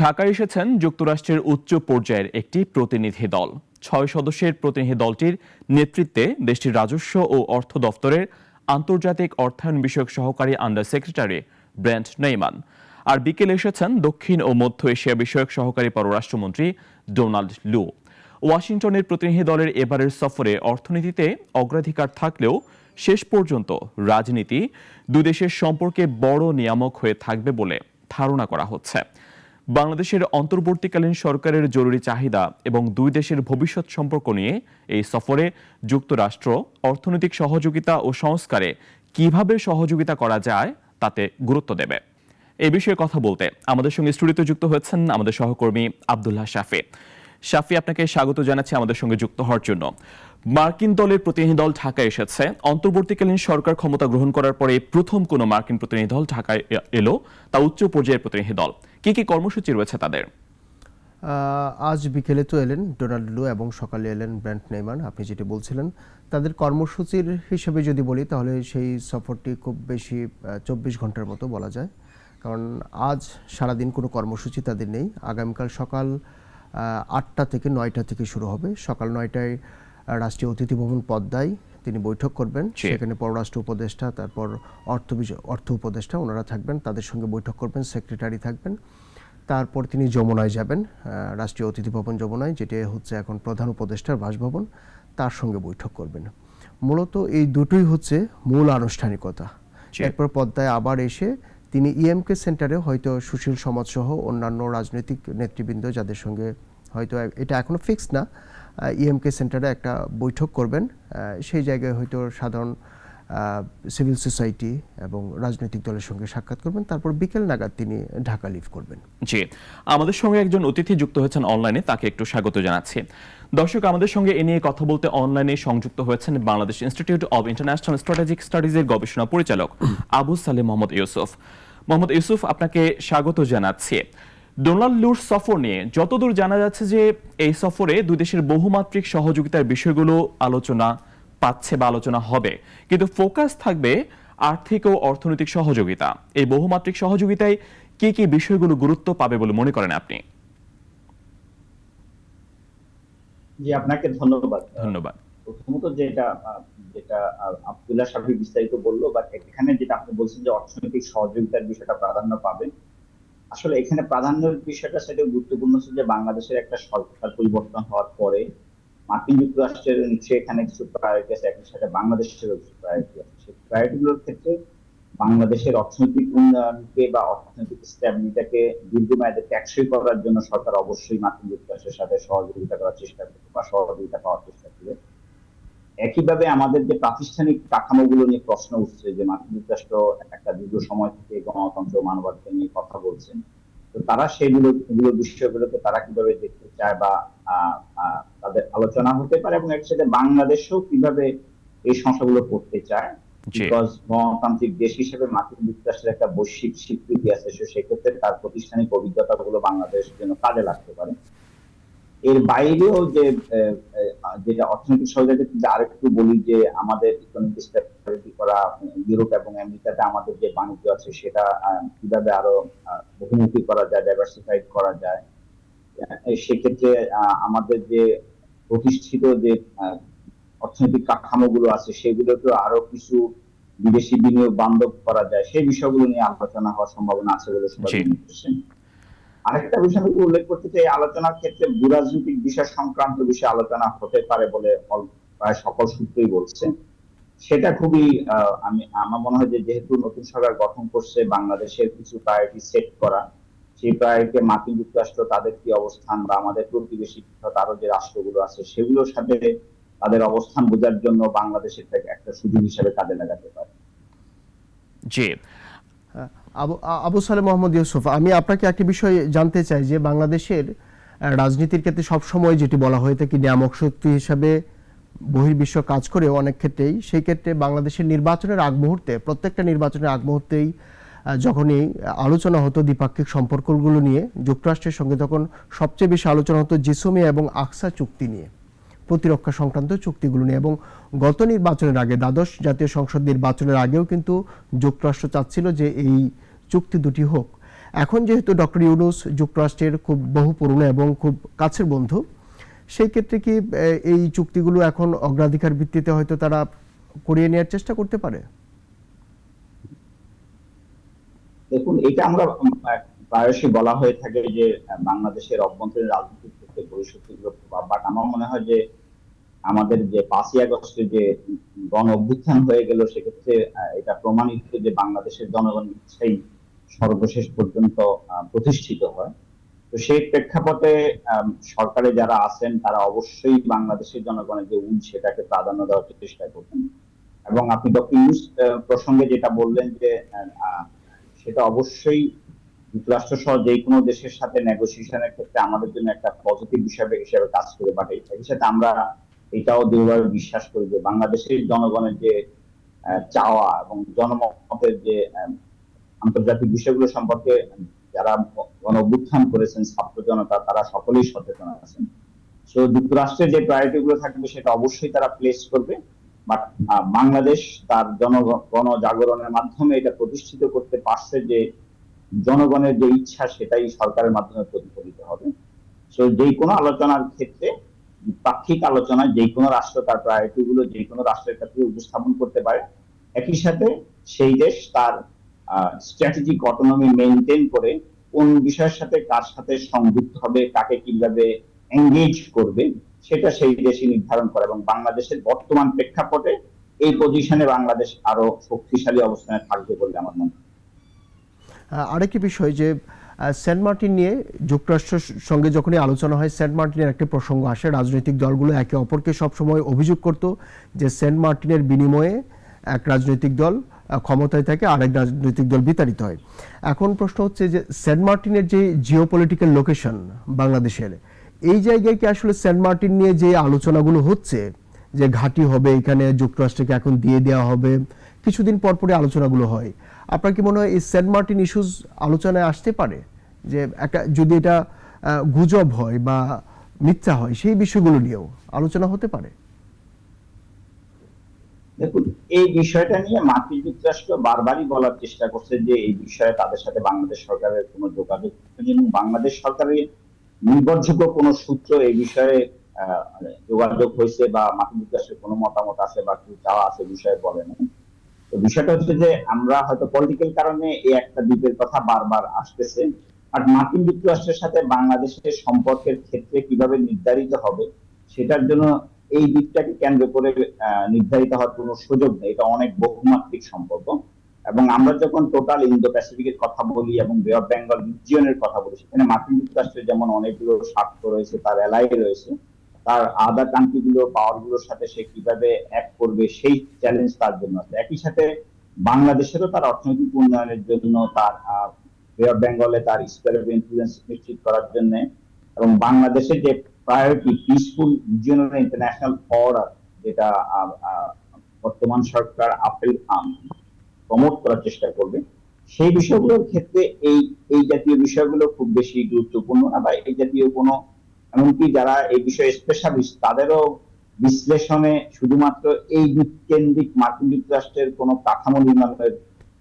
ঢাকায় এসেছেন যুক্তরাষ্ট্রের উচ্চ পর্যায়ের একটি প্রতিনিধি দল। ছয় সদস্যের প্রতিনিধি দলটির নেতৃত্বে দেশটির রাজস্ব ও অর্থ দফতরের আন্তর্জাতিক অর্থায়ন বিষয়ক সহকারী আন্ডার সেক্রেটারি ব্র্যান্ড নেইমান। আর বিকেলে এসেছেন দক্ষিণ ও মধ্য এশিয়া বিষয়ক সহকারী পররাষ্ট্রমন্ত্রী ডোনাল্ড লু। ওয়াশিংটনের প্রতিনিধি দলের এবারের সফরে অর্থনীতিতে অগ্রাধিকার থাকলেও শেষ পর্যন্ত রাজনীতি দুই দেশের সম্পর্কে বড় নিয়ামক হয়ে থাকবে বলে ধারণা করা হচ্ছে। বাংলাদেশের অন্তর্বর্তীকালীন সরকারের জরুরি চাহিদা এবং দুই দেশের ভবিষ্যৎ সম্পর্ক নিয়ে এই সফরে যুক্তরাষ্ট্র, অর্থনৈতিক সহযোগিতা ও সংস্কারে কীভাবে সহযোগিতা করা যায় তাতে গুরুত্ব দেবে। এ বিষয়ে কথা বলতে আমাদের সঙ্গে স্টুডিওতে যুক্ত হয়েছেন আমাদের সহকর্মী আব্দুল্লাহ শাফি। শাফি, আপনাকে স্বাগত জানাচ্ছি আমাদের সঙ্গে যুক্ত হওয়ার জন্য। মার্কিন দলের প্রতিনিধি দল ঢাকায় এসেছে। অন্তর্বর্তীকালীন সরকার ক্ষমতা গ্রহণ করার পরে প্রথম কোনো মার্কিন প্রতিনিধি দল ঢাকায় এলো, তা উচ্চ পর্যায়ের প্রতিনিধি দল। কি কি কর্মসূচি রয়েছে তাদের? আজ বিকেলে তো এলেন ডোনাল্ড লু এবং সকালে এলেন ব্র্যান্ড নেইমান আপনি যেটি বলছিলেন। তাদের কর্মসূচির হিসেবে যদি বলি, তাহলে সেই সফরটি খুব বেশি চব্বিশ ঘণ্টার মতো বলা যায়। কারণ আজ সারাদিন কোনো কর্মসূচি তাদের নেই। আগামীকাল সকাল আটটা থেকে নয়টা থেকে শুরু হবে। সকাল নয়টায় রাষ্ট্রীয় অতিথি ভবন পদ্মায় তিনি বৈঠক করবেন। সেখানে পররাষ্ট্র উপদেষ্টা তারপর অর্থ অর্থ উপদেষ্টা ওনারা থাকবেন। তাদের সঙ্গে বৈঠক করবেন সেক্রেটারি থাকবেন। তারপর তিনি যমুনায় যাবেন রাষ্ট্রীয় অতিথি ভবন যমুনায় যেটি হচ্ছে এখন প্রধান উপদেষ্টার বাসভবন। তার সঙ্গে বৈঠক করবেন। মূলত এই দুটোই হচ্ছে মূল আনুষ্ঠানিকতা। এরপর পদ্মায় আবার এসে তিনি ইএমকে সেন্টারে হয়তো সুশীল সমাজসহ অন্যান্য রাজনৈতিক নেতৃবৃন্দ যাদের সঙ্গে হয়তো এটা এখনও ফিক্স না ইএমকে সেন্টারে একটা বৈঠক করবেন। সেই জায়গায় হয়তো সাধারণ সিভিল সোসাইটি এবং রাজনৈতিক দলের সঙ্গে সাক্ষাৎ করবেন। তারপর বিকেল নাগাদ তিনি ঢাকা লিভ করবেন। জি। আমাদের সঙ্গে একজন অতিথি যুক্ত হয়েছেন অনলাইনে তাকে একটু স্বাগত জানাচ্ছি। দর্শক, আমাদের সঙ্গে এ নিয়ে কথা বলতে অনলাইনে সংযুক্ত হয়েছেন Bangladesh Institute of International Strategic স্টাডিজের গবেষণা পরিচালক আবু সালে মোহাম্মদ ইউসুফ। মোহাম্মদ ইউসুফ, আপনাকে স্বাগত জানাচ্ছি। ডোনাল্ড লুর সফর নিয়ে যতদূর জানা যাচ্ছে যে এই সফরে দুই দেশের বহুমাত্রিক সহযোগিতার বিষয়গুলো আলোচনা পাচ্ছে বা আলোচনা হবে। কিন্তু ফোকাস থাকবে আর্থিক ও অর্থনৈতিক সহযোগিতা। এই বহুমাত্রিক সহযোগিতায় কি কি বিষয়গুলো গুরুত্ব পাবে বলে মনে করেন আপনি? জি আপনাকে ধন্যবাদ। ধন্যবাদ। প্রথমত যেটা যেটা আব্দুল্লাহ সাহেব বিস্তারিত বলল বা এখানে যেটা আপনি বলছেন যে অর্থনৈতিক সহযোগিতার বিষয়টা প্রাধান্য পাবে আসলে এখানে প্রাধান্যের বিষয়টা সেটা গুরুত্বপূর্ণ যে বাংলাদেশের একটা সরকার পরিবর্তন হওয়ার পরে মার্কিন যুক্তরাষ্ট্রের নিচে এখানে কিছু প্রায়োরিটি আছে একই সাথে বাংলাদেশেরও কিছু প্রায়োরিটি আছে। প্রায়োরিটি গুলোর ক্ষেত্রে বাংলাদেশের অর্থনৈতিক উন্নয়নকে বা অর্থনৈতিক স্ট্যাবিলিটাকে দীর্ঘমেয়াদে টেকসই করার জন্য সরকার অবশ্যই মার্কিন যুক্তরাষ্ট্রের সাথে সহযোগিতা করার চেষ্টা করবে বা সহযোগিতা পাওয়ার চেষ্টা একইভাবে আমাদের যে প্রাতিষ্ঠানিক কাঠামোগুলো নিয়ে প্রশ্ন উঠছে যে মার্কিন যুক্তরাষ্ট্র একটা দীর্ঘ সময় থেকে গণতন্ত্র মানবাধিকার নিয়ে কথা বলছেন তো তারা সেগুলো এগুলো বিষয়গুলোকে তারা কীভাবে দেখতে চায় বা তাদের আলোচনা হতে পারে এবং একসাথে বাংলাদেশও কীভাবে এই সমস্যাগুলো করতে চায়? বিকজ গণতান্ত্রিক দেশ হিসেবে মার্কিন যুক্তরাষ্ট্রের একটা বৈশ্বিক স্বীকৃতি আছে সেক্ষেত্রে তার প্রাতিষ্ঠানিক অভিজ্ঞতা গুলো বাংলাদেশের জন্য কাজে লাগতে পারে। এর বাইরেও যে যেটা অর্থনৈতিক সহযোগিতা কিন্তু আরেকটু বলি যে আমাদের ইকোনমিক স্ট্যাবিলিটি করা ইউরোপ এবং আমেরিকাতে আমাদের যে বাণিজ্য আছে সেটা কীভাবে আরও বহুমুখী করা যায় ডাইভার্সিফাইড করা যায় সেক্ষেত্রে আমাদের যে প্রতিষ্ঠিত যে অর্থনৈতিক কাঠামোগুলো আছে সেগুলোকে আরও কিছু বিদেশি বিনিয়োগ বান্ধব করা যায় সেই বিষয়গুলো নিয়ে আলোচনা হওয়ার সম্ভাবনা আছে বলে সবাই আরেকটা বিষয় আমি উল্লেখ করতে চাই, আলোচনার ক্ষেত্রে ভূরাজনৈতিক বিষয় সংক্রান্ত বিষয়ে আলোচনা হতে পারে বলে প্রায় সকল সূত্রই বলছে। সেটা খুবই আমি, আমার মনে হয় যেহেতু নতুন সরকার গঠন করছে, বাংলাদেশের কিছু প্রায়োরিটি সেট করা, সেই প্রায়োরিটি মার্কিন যুক্তরাষ্ট্র, তাদের কি অবস্থান বা আমাদের প্রতিবেশী আরও যে রাষ্ট্রগুলো আছে, সেগুলোর সাথে তাদের অবস্থান বোঝার জন্য বাংলাদেশের একটা সুযোগ হিসেবে কাজে লাগাতে পারে। জি। আবু সালে মোহাম্মদ ইউসুফ, আমি আপনাকে একটি বিষয় জানতে চাই যে বাংলাদেশের রাজনীতির ক্ষেত্রে সবসময় যেটি বলা হয়ে থাকে নিয়ামক শক্তি হিসাবে বহির্বিশ্ব কাজ করে অনেক ক্ষেত্রেই, সেই ক্ষেত্রে বাংলাদেশের নির্বাচনের আগ মুহূর্তে, প্রত্যেকটা নির্বাচনের আগ মুহূর্তেই যখনই আলোচনা হতো দ্বিপাক্ষিক সম্পর্কগুলো নিয়ে, যুক্তরাষ্ট্রের সঙ্গে তখন সবচেয়ে বেশি আলোচনা হতো জিসোমিয়া এবং আকসা চুক্তি নিয়ে, প্রতিরক্ষা সংক্রান্ত চুক্তিগুলো নিয়ে এবং গত নির্বাচনের আগে, দ্বাদশ জাতীয় সংসদ নির্বাচনের আগেও কিন্তু যুক্তরাষ্ট্র চাচ্ছিল যে এই চুক্তি দুটি হোক। এখন যেহেতু ডক্টর ইউনুস যুক্তরাষ্ট্রের খুব বহু পুরনো এবং খুব কাছের বন্ধু, সেই ক্ষেত্রে কি এই চুক্তিগুলো এখন অগ্রাধিকার ভিত্তিতে হয়তো তারা করিয়ে নেওয়ার চেষ্টা করতে পারে? দেখুন, এটা আমরা প্রায়শই বলা হয়ে থাকে যে বাংলাদেশের অভ্যন্তরীণ রাজনৈতিক ক্ষেত্রে পরিস্থিতিগুলো বাট আমার মনে হয় যে, আমাদের যে পাঁচই আগস্টে যে গণ অভ্যুত্থান হয়ে গেল, সেক্ষেত্রে এটা প্রমাণিত যে বাংলাদেশের জনগণ ইচ্ছাই সর্বশেষ পর্যন্ত প্রতিষ্ঠিত হয়। তো সেই প্রেক্ষাপটে সরকারে যারা আছেন তারা অবশ্যই বাংলাদেশের জনগণের যে উল সেটাকে প্রাধান্য দেওয়ার চেষ্টা করবেন। এবং আপনি ডক্টর ইউনুস আহ, প্রসঙ্গে যেটা বললেন যে সেটা অবশ্যই যুক্তরাষ্ট্র সহ যে কোনো দেশের সাথে নেগোসিয়েশনের ক্ষেত্রে আমাদের জন্য একটা পজিটিভ হিসাবে হিসাবে কাজ করে বাট একই সাথে আমরা এটাও দৃঢ়ভাবে বিশ্বাস করি যে বাংলাদেশের জনগণের যে চাওয়া এবং জনমতের যে আন্তর্জাতিক বিষয়গুলো সম্পর্কে যারা গণ করেছেন, ছাত্র জনতা, তারা সকলেই সচেতন আছেন। সো যুক্তরাষ্ট্রের যে প্রায়োরিটি গুলো থাকবে সেটা অবশ্যই তারা প্লেস করবে। বাট বাংলাদেশ তার জনগণ জাগরণের মাধ্যমে এটা প্রতিষ্ঠিত করতে পারছে যে জনগণের যে ইচ্ছা সেটাই সরকারের মাধ্যমে প্রতিফলিত হবে। সো যে কোনো আলোচনার ক্ষেত্রে পাক্ষিক আলোচনায় যে কোনো রাষ্ট্র তার প্রায়োরিটি গুলো যে কোনো রাষ্ট্রের ক্ষেত্রে উপস্থাপন করতে পারে। একই সাথে সেই দেশ তার স্ট্র্যাটেজিক অটোনমি মেনটেন করে কোন বিষয়ের সাথে কার সাথে সংযুক্ত হবে, কাকে কীভাবে এঙ্গেজ করবে, সেটা সেই দেশই নির্ধারণ করে এবং বাংলাদেশের বর্তমান প্রেক্ষাপটে এই পজিশনে বাংলাদেশ আরও শক্তিশালী অবস্থানে থাকবে বলে আমার মনে হয়। আরেকটি বিষয় যে সেন্ট মার্টিন নিয়ে যুক্তরাষ্ট্রের সঙ্গে যখনই আলোচনা হয়, সেন্ট মার্টিনের একটি প্রসঙ্গ আসে, রাজনৈতিক দলগুলো একে অপরকে সবসময় অভিযোগ করত যে সেন্ট মার্টিনের বিনিময়ে এক রাজনৈতিক দল ক্ষমতায় থাকে, আরেক রাজনৈতিক দল বিতাড়িত হয়। এখন প্রশ্ন হচ্ছে যে, সেন্ট মার্টিনের যে জিওপলিটিক্যাল লোকেশন বাংলাদেশের, এই জায়গায় কি আসলে সেন্ট মার্টিন নিয়ে যে আলোচনাগুলো হচ্ছে, যে ঘাঁটি হবে এখানে, যুক্তরাষ্ট্রকে এখন দিয়ে দেওয়া হবে, কিছুদিন পর পরে আলোচনাগুলো হয়। আপনার কি মনে হয় এই সেন্ট মার্টিন ইস্যুস আলোচনায় আসতে পারে? যে একটা, যদি এটা গুজব হয় বা মিথ্যা হয়, সেই বিষয়গুলো নিয়েও আলোচনা হতে পারে? দেখুন, এই বিষয়টা নিয়ে মার্কিন যুক্তরাষ্ট্র বারবারই বলার চেষ্টা করছে যে এই বিষয়ে তাদের সাথে বাংলাদেশ সরকারের কোনো যোগাযোগ এবং বাংলাদেশ সরকারের নির্ভরযোগ্য কোনো সূত্র এই বিষয়ে যোগাযোগ হয়েছে বা মার্কিন যুক্তরাষ্ট্রের কোনো মতামত আছে বা কিছু চাওয়া আছে বিষয়ে বলে না তো বিষয়টা হচ্ছে যে আমরা হয়তো পলিটিক্যাল কারণে এই একটা দ্বীপের কথা বারবার আসতেছে আর মার্কিন যুক্তরাষ্ট্রের সাথে বাংলাদেশের সম্পর্কের ক্ষেত্রে কীভাবে নির্ধারিত হবে, সেটার জন্য এই দিকটাকে কেন্দ্র করে নির্ধারিত হওয়ার কোনো সুযোগ নেই। এটা অনেক বহুমাত্রিক সম্পর্ক। এবং আমরা যখন টোটাল ইন্দো প্যাসিফিকের কথা বলি এবং বে অফ বেঙ্গল রিজিয়নের কথা বলি, সেখানে মার্কিন যুক্তরাষ্ট্রের যেমন অনেকগুলো স্বার্থ রয়েছে, তার এলাই রয়েছে, তার আদার কান্ট্রি গুলো পাওয়ারগুলোর সাথে সে কীভাবে এক করবে, সেই চ্যালেঞ্জ তার জন্য আছে। একই সাথে বাংলাদেশেরও তার অর্থনৈতিক উন্নয়নের জন্য তার বে অফ বেঙ্গলে তার স্পেয়ার অফ ইনফ্লুয়েন্স নিশ্চিত করার জন্য এবং বাংলাদেশের যে priority peaceful regional international order যেটা বর্তমান সরকার আপেল প্রমোট করার চেষ্টা করবে, সেই বিষয়গুলোর ক্ষেত্রে এই এই জাতীয় বিষয়গুলো খুব বেশি গুরুত্বপূর্ণ না, বা এই জাতীয় কোনো, এমনকি যারা এই বিষয়ে স্পেশালিস্ট তাদেরও বিশ্লেষণে শুধুমাত্র এই কেন্দ্রিক মার্কিন যুক্তরাষ্ট্রের কোনো কাঠামো নির্মাণের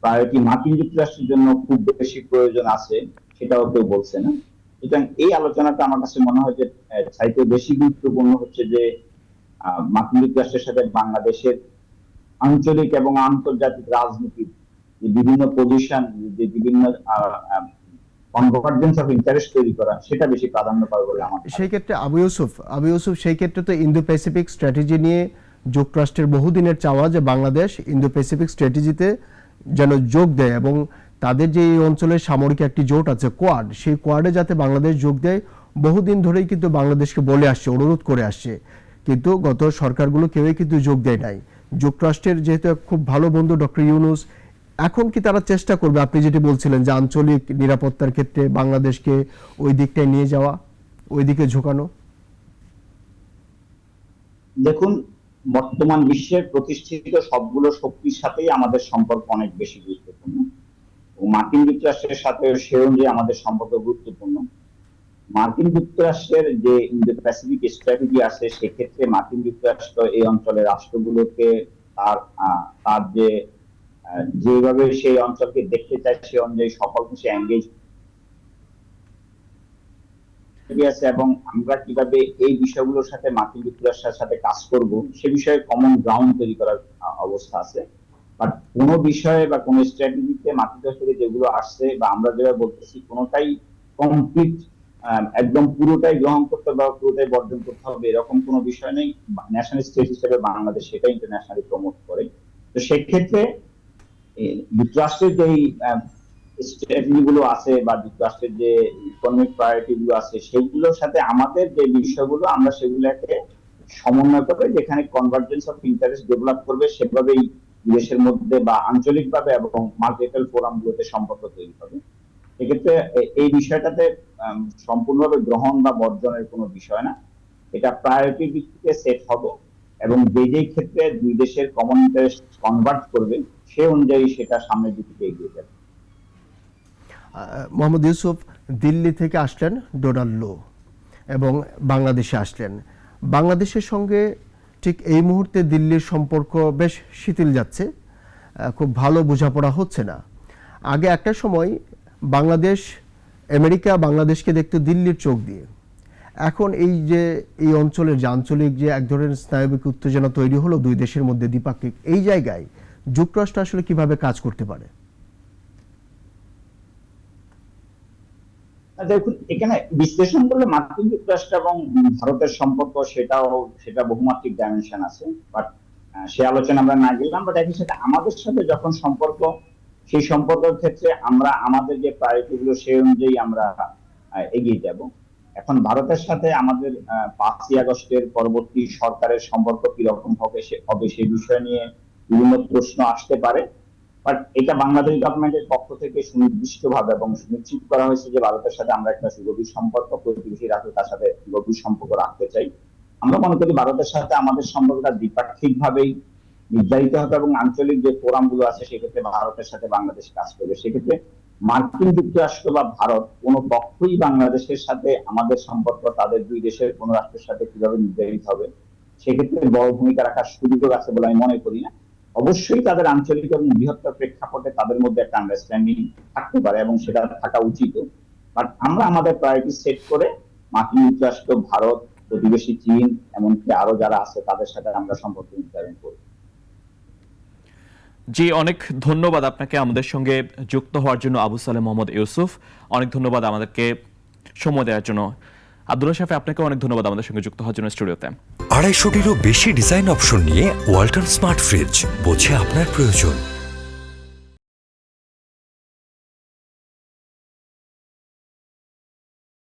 প্রায়োরিটি মার্কিন যুক্তরাষ্ট্রের জন্য খুব বেশি প্রয়োজন আছে, সেটাও কেউ বলছে না। সুতরাং এই আলোচনাটা আমার কাছে মনে হয় যে চাইতে বেশি গুরুত্বপূর্ণ হচ্ছে যে মার্কিন যুক্তরাষ্ট্রের সাথে বাংলাদেশের আঞ্চলিক এবং আন্তর্জাতিক রাজনীতির যে বিভিন্ন পজিশন যে বিভিন্ন সেই ক্ষেত্রে আবু ইউসুফ আবু ইউসুফ, সেই ক্ষেত্রে তো ইন্দো প্যাসিফিক স্ট্র্যাটেজি নিয়ে যুক্তরাষ্ট্রের বহুদিনের চাওয়া যে বাংলাদেশ ইন্দো প্যাসিফিক স্ট্র্যাটেজিতে যেন যোগ দেয় এবং তাদের যে এই অঞ্চলের সামরিক একটি জোট আছে কোয়াড, সেই কোয়াডে যাতে বাংলাদেশ যোগ দেয়, বহুদিন ধরেই কিন্তু বাংলাদেশকে বলে আসছে, অনুরোধ করে আসছে। কিন্তু গত সরকারগুলো কেউই কিন্তু যোগ দেয় নাই। যুক্তরাষ্ট্রের যেহেতু খুব ভালো বন্ধু ডক্টর ইউনুস, এখন কি তারা চেষ্টা করবে? আপনি যেটি বলছিলেন যে আঞ্চলিক নিরাপত্তার ক্ষেত্রে বাংলাদেশকে ওই দিকটায় নিয়ে যাওয়া, ওই দিকে ঝুঁকানো। দেখুন, বর্তমান বিশ্বের প্রতিষ্ঠিত সবগুলো শক্তির সাথেই আমাদের সম্পর্ক অনেক বেশি গুরুত্বপূর্ণ। মার্কিন যুক্তরাষ্ট্রের সাথে সে অনুযায়ী আমাদের সম্পর্ক গুরুত্বপূর্ণ। মার্কিন যুক্তরাষ্ট্রের যে ইন্দো প্যাসিফিক স্ট্র্যাটেজি আছে, সেক্ষেত্রে মার্কিন যুক্তরাষ্ট্র এই অঞ্চলের রাষ্ট্রগুলোকে তার তার যে যেভাবে সেই অঞ্চলকে দেখতে চায়, সে অনুযায়ী সকল সে এঙ্গেজ আছে এবং আমরা কীভাবে এই বিষয়গুলোর সাথে মার্কিন যুক্তরাষ্ট্রের সাথে কাজ করব, সে বিষয়ে কমন গ্রাউন্ড তৈরি করার অবস্থা আছে। বাট কোন বিষয়ে বা কোন স্ট্র্যাটেজিতে যুক্তরাষ্ট্র থেকে যেগুলো আসছে বা আমরা যেভাবে বলতেছি, কোনোটাই কমপ্লিট একদম পুরোটাই গ্রহণ করতে বা পুরোটাই বর্জন করতে হবে, এরকম কোনো বিষয় নেই। ন্যাশনাল স্টেট হিসেবে বাংলাদেশ সেটা ইন্টারন্যাশনালি প্রমোট করে। তো সেক্ষেত্রে যুক্তরাষ্ট্রের যেই স্ট্র্যাটেজি গুলো আছে বা যুক্তরাষ্ট্রের যে ইকোনমিক প্রায়োরিটি গুলো আছে, সেগুলোর সাথে আমাদের যে বিষয়গুলো, আমরা সেগুলোকে সমন্বয় করে যেখানে কনভার্জেন্স অফ ইন্টারেস্ট ডেভেলপ করবে, সেভাবেই দেশের মধ্যে বা আঞ্চলিকভাবে এবং মাল্টিপল ফোরাম গুলোতে সম্পর্ক তৈরি হবে। সেক্ষেত্রে এ- এই বিষয়টাতে সম্পূর্ণভাবে গ্রহণ বা বর্জনের কোনো বিষয় না। এটা প্রায়োরিটি ভিত্তিতে সেট হবে এবং যে যে ক্ষেত্রে দুই দেশের কমন ইন্টারেস্ট কনভার্ট করবে, সে অনুযায়ী সেটা সামনের দিকে এগিয়ে যাবে। মোহাম্মদ ইউসুফ দিল্লি থেকে আসলেন ডোনাল্ড লো এবং বাংলাদেশে আসলেন। বাংলাদেশের সঙ্গে ঠিক এই মুহূর্তে দিল্লির সম্পর্ক বেশ শিথিল যাচ্ছে খুব ভালো বোঝাপড়া হচ্ছে না। আগে একটা সময় বাংলাদেশ, আমেরিকা বাংলাদেশকে দেখতো দিল্লির চোখ দিয়ে। এখন এই যে এই অঞ্চলের যে আঞ্চলিক যে এক ধরনের স্নায়বিক উত্তেজনা তৈরি হলো দুই দেশের মধ্যে দ্বিপাক্ষিক, এই জায়গায় যুক্তরাষ্ট্র আসলে কীভাবে কাজ করতে পারে? দেখুন, এখানে বিশ্লেষণ করলে মার্কিন যুক্তরাষ্ট্র এবং ভারতের সম্পর্ক সেটাও, সেটা বহুমাত্রিক ডাইমেনশন আছে বাট সে আলোচনা আমরা না গেলাম বাট একই সাথে আমাদের সাথে যখন সম্পর্ক, সেই সম্পর্কের ক্ষেত্রে আমরা আমাদের যে প্রায়োরিটি গুলো সেই অনুযায়ী আমরা এগিয়ে যাব। এখন ভারতের সাথে আমাদের পাঁচই আগস্টের পরবর্তী সরকারের সম্পর্ক কীরকম হবে সে, হবে সেই বিষয় নিয়ে বিভিন্ন প্রশ্ন আসতে পারে। বাট এটা বাংলাদেশ গভর্নমেন্টের পক্ষ থেকে সুনির্দিষ্ট ভাবে এবং সুনিশ্চিত করা হয়েছে যে ভারতের সাথে আমরা একটা সুগভীর সম্পর্ক, প্রতিবেশী রাষ্ট্র তার সাথে গভীর সম্পর্ক রাখতে চাই। আমরা মনে করি ভারতের সাথে আমাদের সম্পর্কটা দ্বিপাক্ষিক ভাবেই নির্ধারিত হবে এবং আঞ্চলিক যে ফোরামগুলো আছে সেক্ষেত্রে ভারতের সাথে বাংলাদেশ কাজ করবে। সেক্ষেত্রে মার্কিন যুক্তরাষ্ট্র বা ভারত কোনো পক্ষই বাংলাদেশের সাথে আমাদের সম্পর্ক, তাদের দুই দেশের কোন রাষ্ট্রের সাথে কীভাবে নির্ধারিত হবে, সেক্ষেত্রে বড় ভূমিকা রাখার সুযোগ আছে বলে আমি মনে করি না। অবশ্যই তাদের আঞ্চলিক এবং বৃহত্তর প্রেক্ষাপটে তাদের মধ্যে একটা আন্ডারস্ট্যান্ডিং থাকতে পারে এবং সেটা থাকা উচিত। বাট আমরা আমাদের প্রায়োরিটি সেট করে মার্কিন যুক্তরাষ্ট্র, ভারত, প্রতিবেশী চীন, এমনকি আরও যারা আছে তাদের সাথে আমরা সম্পর্ক নির্ধারণ করি। জি, অনেক ধন্যবাদ আপনাকে আমাদের সঙ্গে যুক্ত হওয়ার জন্য আবু সালেম মোহাম্মদ ইউসুফ। অনেক ধন্যবাদ আমাদেরকে সময় দেওয়ার জন্য। আব্দুল্লাহ শাফি আপনাকে অনেক ধন্যবাদ আমাদের সঙ্গে যুক্ত হওয়ার জন্য স্টুডিওতে। আড়াইশোটিরও বেশি ডিজাইন অপশন নিয়ে ওয়াল্টন স্মার্ট ফ্রিজ বোঝে আপনার প্রয়োজন।